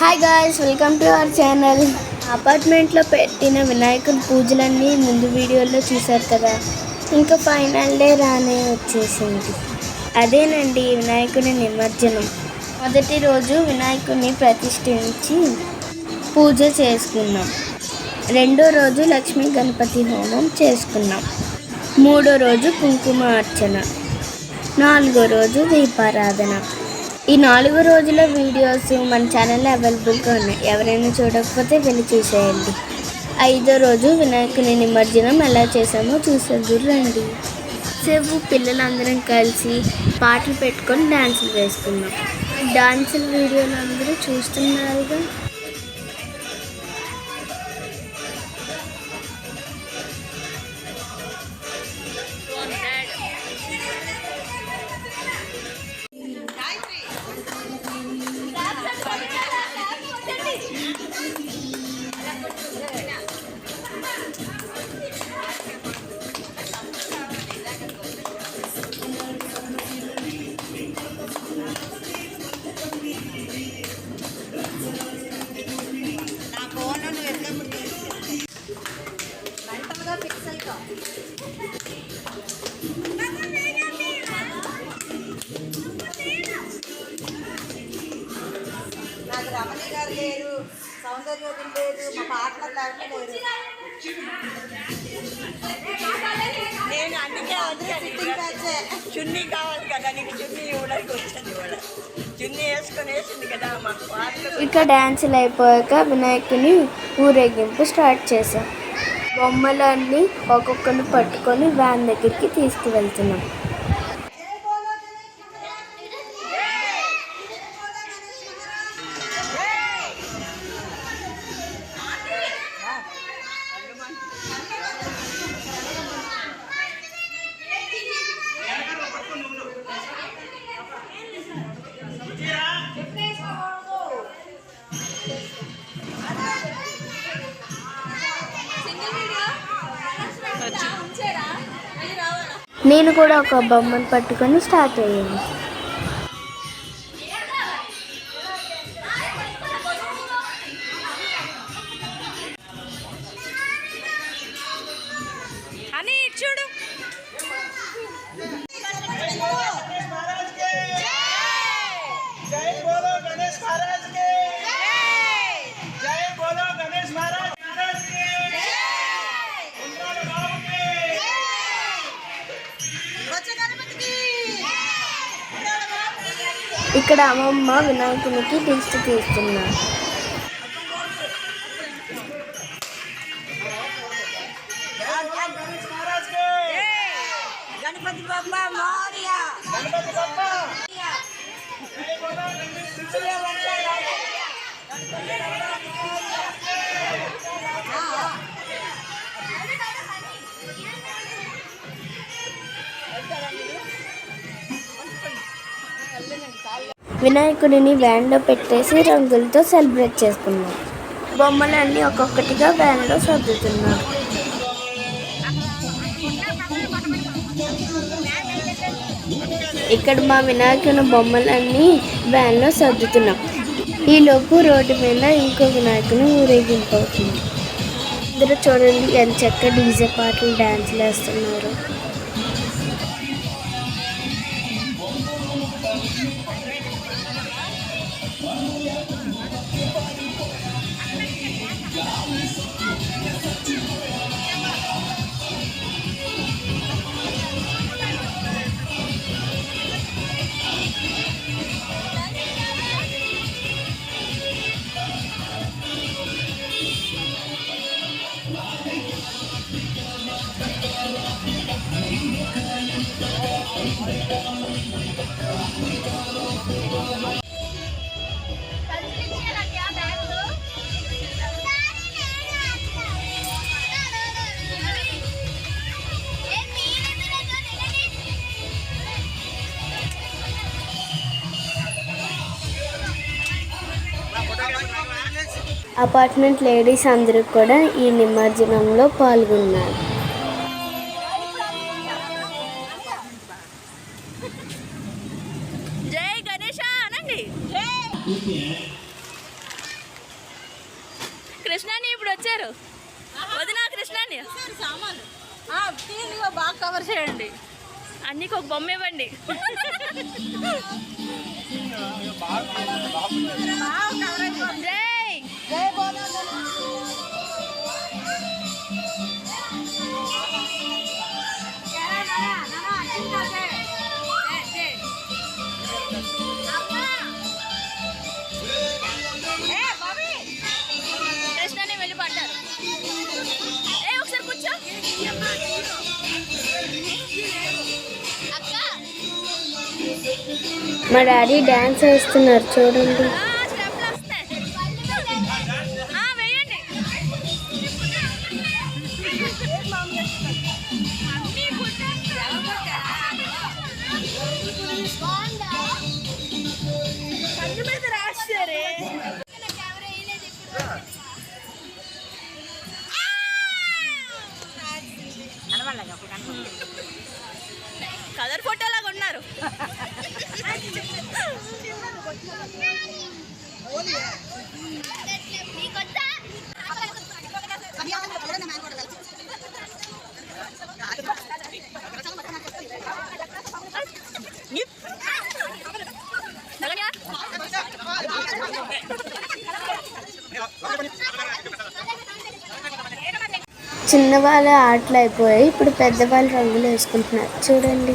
Hi guys welcome to our channel అపార్ట్మెంట్లో పెట్టిన వినాయకుడి పూజలన్నీ ముందు వీడియోలో చూశారు కదా. ఇంకా ఫైనల్ డే రానే వచ్చేసింది. అదేనండి వినాయకుడి నిమజ్జనం. మొదటి రోజు వినాయకుడిని ప్రతిష్ఠించి పూజ చేసుకున్నాం. రెండో రోజు లక్ష్మీ గణపతి హోమం చేసుకున్నాం. మూడో రోజు కుంకుమ అర్చన. నాలుగో రోజు దీపారాధన. ఈ నాలుగు రోజుల వీడియోస్ మన ఛానల్లో అవైలబుల్గా ఉన్నాయి. ఎవరైనా చూడకపోతే వెళ్ళి చూసేయండి. ఐదో రోజు వినాయకుని నిమజ్జనం ఎలా చేసామో చూసేది రండి. సేపు పిల్లలందరం కలిసి పాటలు పెట్టుకొని డ్యాన్సులు వేసుకున్నాం డాన్సుల వీడియోలు అందరూ చూస్తున్నారుగా? చున్నీ డ్యాన్సులు అయిపోయాక వినాయకుని ఊరేగింపు స్టార్ట్ చేశాం. బొమ్మలన్నీ ఒక్కొక్కరు పట్టుకొని వ్యాన్ దగ్గరికి తీసుకువెళ్తున్నాం. నేను కూడా ఒక బొమ్మను పట్టుకొని స్టార్ట్ అయ్యాను. ఇక్కడ అమ్మమ్మ వినాయకునికి దిష్టి తీస్తున్నారు. వినాయకుడిని వ్యాన్లో పెట్టేసి రంగులతో సెలబ్రేట్ చేసుకున్నాం. బొమ్మలన్నీ ఒక్కొక్కటిగా వ్యాన్లో సర్దుతున్నారు ఇక్కడ మా వినాయకుని బొమ్మలన్నీ వ్యాన్లో సర్దుతున్నాం. ఈలోపు రోడ్డు మీద ఇంకో వినాయకుని ఊరేగింపు అవుతుంది. అందరూ చూడండి ఎంత చక్కగా డీజే పాటలు డ్యాన్స్లు వేస్తున్నారు. అపార్ట్మెంట్ లేడీస్ అందరూ కూడా ఈ నిమజ్జనంలో పాల్గొన్నారు. జై గణేష అనండి. కృష్ణాని ఇప్పుడు వచ్చారు. వదిన కృష్ణాని. సామాన్లు ఆ, తీరిగా బాగా కవర్ చేయండి. అన్నికి ఒక బొమ్మ ఇవ్వండి. జై మా డాడీ డ్యాన్స్ వేస్తున్నారు చూడండి. చిన్నవాళ్ళ ఆటలు అయిపోయాయి. ఇప్పుడు పెద్దవాళ్ళు రంగులు వేసుకుంటున్నారు. చూడండి.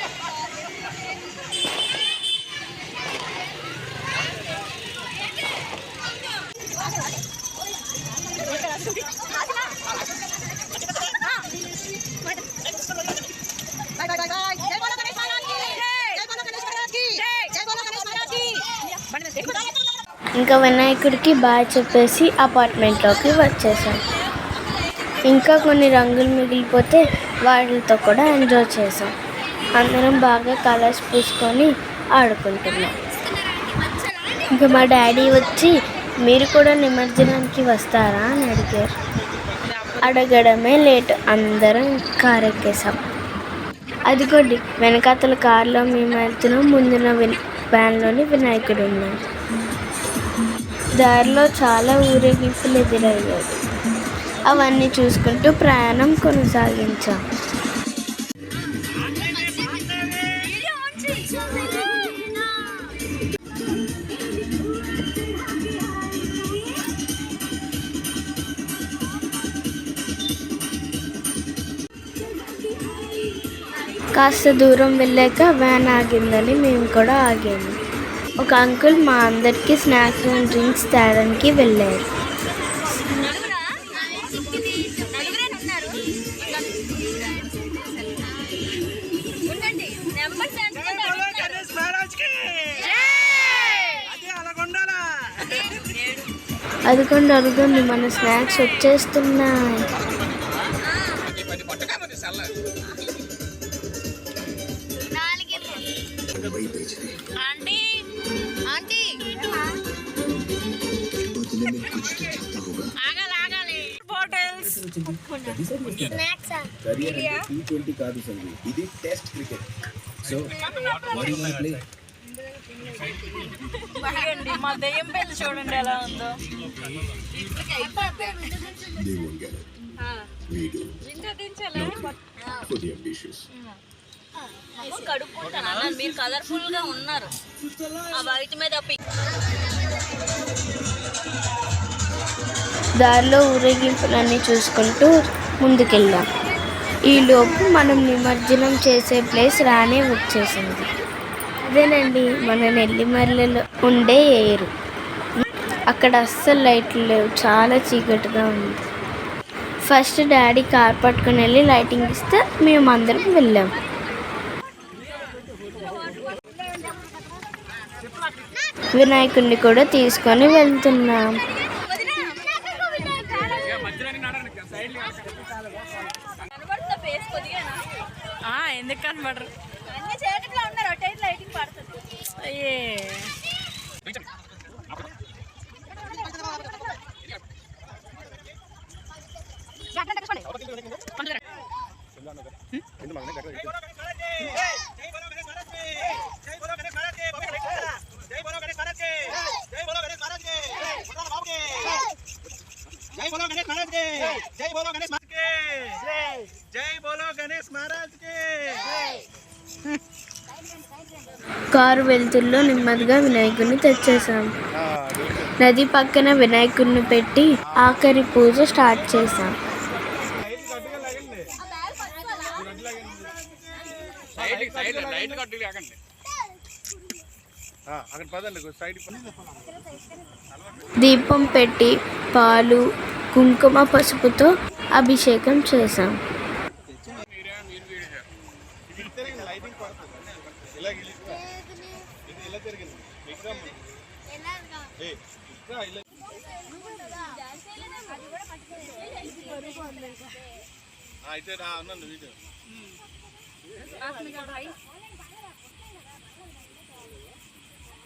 ఇంకా వినాయకుడికి బాగా చెప్పేసి అపార్ట్మెంట్లోకి వచ్చేసాం. ఇంకా కొన్ని రంగులు మిగిలిపోతే వాటితో కూడా ఎంజాయ్ చేసాం. అందరం బాగా కలర్స్ పూసుకొని ఆడుకుంటున్నాం. ఇంకా మా డాడీ వచ్చి మీరు కూడా నిమజ్జనానికి వస్తారా అని అడిగారు. అడగడమే లేట్. అందరం కార్ ఎక్కేసాం అదిగోండి వెనకాతల కారులో మేము వెళ్తున్నాం ముందున విన్ వ్యాన్లోని వినాయకుడు ఉన్నాడు. దారిలో చాలా ఊరేగింపులు ఎదురయ్యాయి. అవన్నీ చూసుకుంటూ ప్రయాణం కొనసాగించాం. కాస్త దూరం వెళ్ళాక వ్యాన్ ఆగిందని మేము కూడా ఆగాము. ఒక అంకుల్ మా అందరికీ స్నాక్స్ అండ్ డ్రింక్స్ తేడానికి వెళ్ళారు. అది కొన్ని అడుగుంది మన స్నాక్స్ వచ్చేస్తున్నాయి. ఆగాలి ఆగాలి. హోటల్స్ టీ ట్వంటీ కాదు సంజయ్ ఇది test cricket so what you play చూడండి మా దెయ్యం చూడండి ఎలా ఉందో. కడుక్కుంటాను. అన్న మీరు కలర్ఫుల్గా ఉన్నారు. ఆ వైట్ మీద దారిలో ఊరేగింపులన్నీ చూసుకుంటూ ముందుకెళ్ళాం ఈలోపు మనం నిమజ్జనం చేసే ప్లేస్ రానే వచ్చేసింది. అదేనండి మన నెల్లిమర్లలో ఉండే ఎయిర్ అక్కడ అస్సలు లైట్లు లేవు చాలా చీకటిగా ఉంది. ఫస్ట్ డాడీ కార్ పట్టుకుని వెళ్ళి లైటింగ్ ఇస్తే మేము అందరం వెళ్ళాం. వినాయకుడిని కూడా తీసుకొని వెళ్తున్నాం. ఎందుకు కనబడరు చేయట్లో ఉన్నారు అటు ఇటు లైటింగ్ పడుతుంది అయ్యే జై బోలో గణేష్ మహారాజ్కి జై బోలో గణేష్ మహారాజ్కి బాబా గణేష్ మహారాజ్ జై బోలో గణేష్ మహారాజ్కి జై బోలో గణేష్ మహారాజ్కి బుర్రాల బాబు కి జై బోలో గణేష్ మహారాజ్కి జై బోలో గణేష్ మహారాజ్కి జై బోలో గణేష్ మహారాజ్కి కారు వెళ్తుల్లో నెమ్మదిగా వినాయకుడిని తెచ్చేసాం నది పక్కన వినాయకుడిని పెట్టి ఆఖరి పూజ స్టార్ట్ చేసాం అక్కడ పదండి సైడ్ దీపం పెట్టి పాలు కుంకుమ పసుపుతో అభిషేకం చేసాం లైటింగ్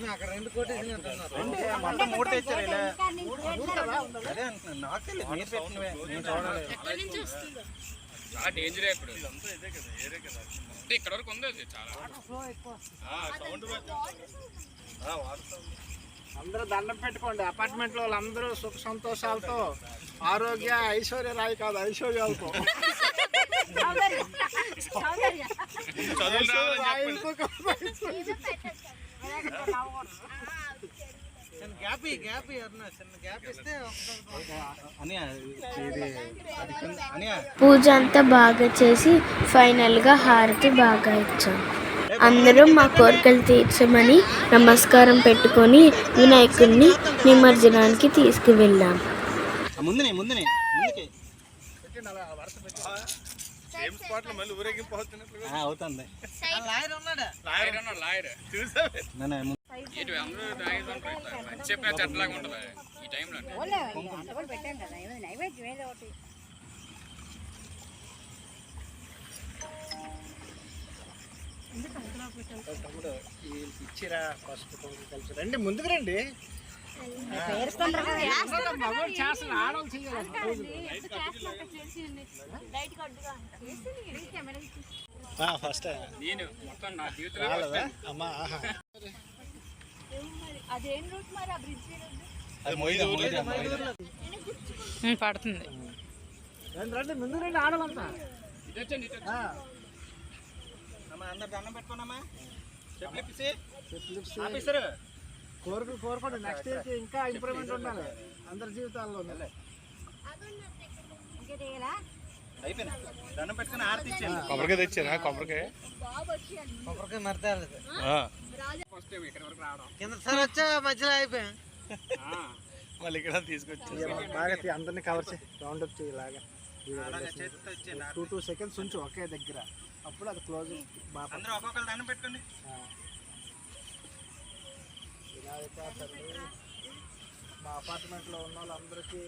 తెచ్చావా చెప్పలేదు లేదా మొత్తం మూడు తెచ్చారు ఇలా. అదే అంటున్నాను నాకు తెలియదు మీరు పెట్టినవే నేను చూడలేదు. చాలా డేంజర్ ఇప్పుడు. అంటే ఇక్కడ వరకు ఉంది అది చాలా. సౌండ్ వాడుతాం అందరూ దండం పెట్టుకోండి. అపార్ట్మెంట్లో వాళ్ళందరూ సుఖ సంతోషాలతో ఆరోగ్య ఐశ్వర్య రాయి కాదు ఐశ్వర్యాలతో. చదువులు గ్యాప్ గ్యాప్ చిన్న గ్యాప్ ఇస్తే పూజ అంతా బాగా చేసి ఫైనల్గా హారతి బాగా ఇచ్చాం. అందరూ మా కోరికలు తీర్చమని నమస్కారం పెట్టుకొని వినాయకుడిని నిమజ్జనానికి తీసుకువెళ్ళాం. ముందునే ముందునే ముందుకే. సేమ్ స్పాట్లో మళ్ళీ ఊరేగింపు అవుతున్నట్లు అవుతుంది. లాయర్ ఉన్నాడా? లాయర్ ఉన్నాడు లాయర్. నేను ఇటు అందరూ తాగేసి ఉంటారు మంచి చెప్పిన చెట్టలాగా ఉంటుంది. ఈ టైంలో తమ్ముడు ఇచ్చిరా ఫస్ట్ కలిసి రండి ముందుకు రండి. ఫస్ట్. నేను మొత్తం నా జీవితంలో అమ్మా ఆహా. అది మొయ్యి పడుతుంది. రండి రండి ముందు రండి ఆడవాళ్ళంతా. ఇటు వచ్చండి ఇటు వచ్చండి. ఆ, అమ్మా అందరు దండం పెట్టుకోనమ్మా చెప్పులు ఇప్పిసి. చెట్లు ఆఫీసర్ కోరికలు కోరుకోండి. నెక్స్ట్ ఇయర్కి ఇంకా ఇంప్రూవ్మెంట్ ఉండాలి. అందరి జీవితాల్లో. అయిపోయినా దండం పెట్టుకుని ఆరతి ఇచ్చాను కొబ్బరికాయ తెచ్చారా? కొబ్బరికాయ? కొబ్బరికాయ మరతారు ఫస్ట్ టైం ఇక్కడ వరకు రావడం. కింద సార్ వచ్చా మధ్యలో అయిపోయాం. ఆ. మళ్ళీ ఇక్కడ తీసుకొచ్చి బాగా అందరినీ కవర్ చేయి. రౌండ్ అప్ చేయి ఇలాగా. చేతితో ఇచ్చేయండి. టూ టూ సెకండ్స్ ఉంచు ఒకే దగ్గర. అప్పుడు అది క్లోజ్ బాగా అందరూ ఒక్కొక్కరు దండం పెట్టుకోండి. తండ్రి మా అపార్ట్మెంట్లో ఉన్న వాళ్ళందరికీ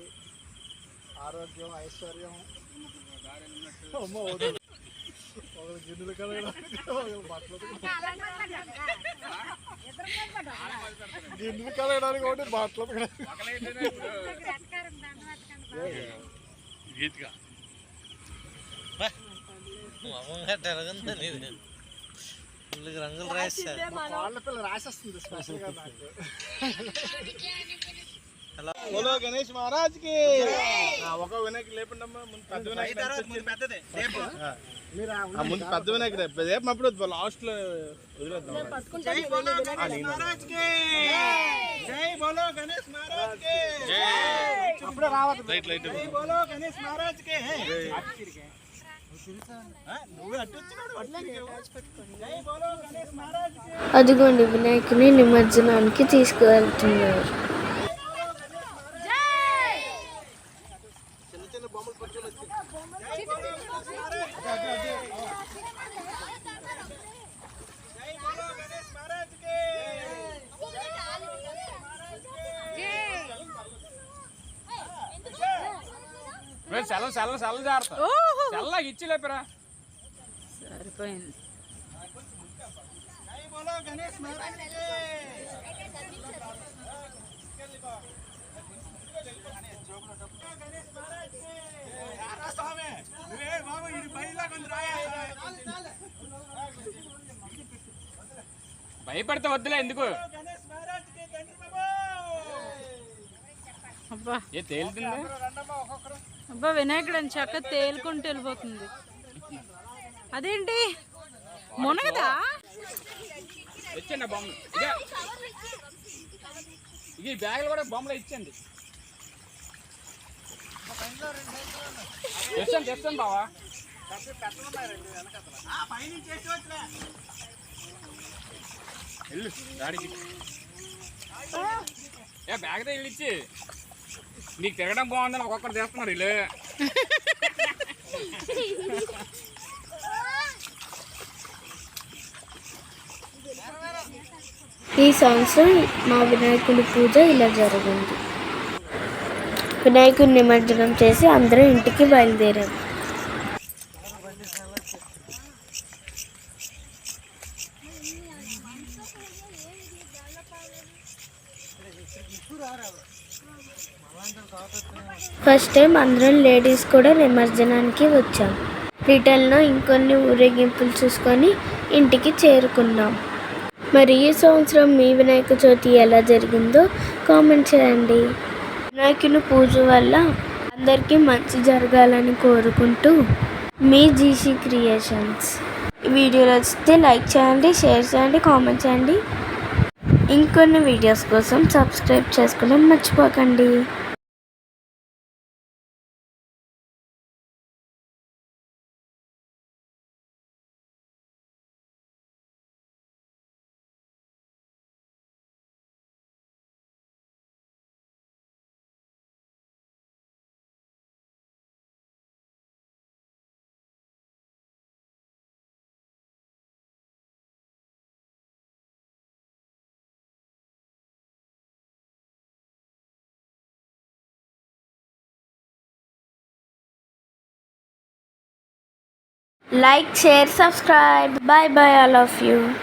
ఆరోగ్యం ఐశ్వర్యం. ఒకరు గిన్నెలు కడగడానికి, ఒకరు బట్టలు. గిన్నెలు కడగడానికి ఒకటి బట్టలు గీతిగా పిల్ల రాసేస్తుంది స్పెషల్గా నాకు. బోలో గణేష్ మహారాజ్కి. ఒక వినాయకుడు లేకుండా ముందు పెద్ద వినాయకుడు పెద్దదే. రేపు ముందు పెద్ద రేపు అప్పుడు లాస్ట్లో వదిలేద్దాం జై బోలో గణేష్ మహారాజ్కి. జై. బోలో గణేష్ మహారాజ్కి. అప్పుడే రావద్దు. Light light. బోలో గణేష్ మహారాజ్కి. అదిగోండి వినాయకుని నిమజ్జనానికి తీసుకువెళ్తున్నారు. జై బోలో గణేష్ మహారాజ్కి సెల్ల సెల్ల సెల్ల జాగ్రత్త సెల్లగా ఇచ్చి లేపరా సరిపోయింది. భయపడితే వద్దులే ఎందుకు? ఏ తేలుతుంది? అబ్బా వినాయకుడు అని చక్క తేలుకుంటూ వెళ్ళిపోతుంది. అదేంటి? మునగదా ఇచ్చండి బొమ్మలు ఈ బ్యాగులు కూడా బొమ్మలు ఇచ్చండి తెస్తాను తెస్తాను బావా. వెళ్ళు దాడికి ఏ బ్యాగ్తో ఇచ్చి. నీకు తిరగడం బాగుందని ఒక్కొక్కరు చేస్తున్నారు వీళ్ళు ఈ సంవత్సరం మా వినాయకుడి పూజ ఇలా జరిగింది వినాయకుడి నిమజ్జనం చేసి అందరూ ఇంటికి బయలుదేరారు ఫస్ట్ టైం అందరం లేడీస్ కూడా నిమజ్జనానికి వచ్చాం. రిటర్న్లో ఇంకొన్ని ఊరేగింపులు చూసుకొని ఇంటికి చేరుకున్నాం. మరి ఈ సంవత్సరం మీ వినాయక చవితి ఎలా జరిగిందో కామెంట్ చేయండి. వినాయకుని పూజ వల్ల అందరికీ మంచి జరగాలని కోరుకుంటూ మీ జీసీ క్రియేషన్స్. ఈ వీడియో నచ్చితే లైక్ చేయండి షేర్ చేయండి కామెంట్ చేయండి. ఇంకొన్ని వీడియోస్ కోసం సబ్స్క్రైబ్ చేసుకోవడం మర్చిపోకండి. Like share subscribe. Bye bye all of you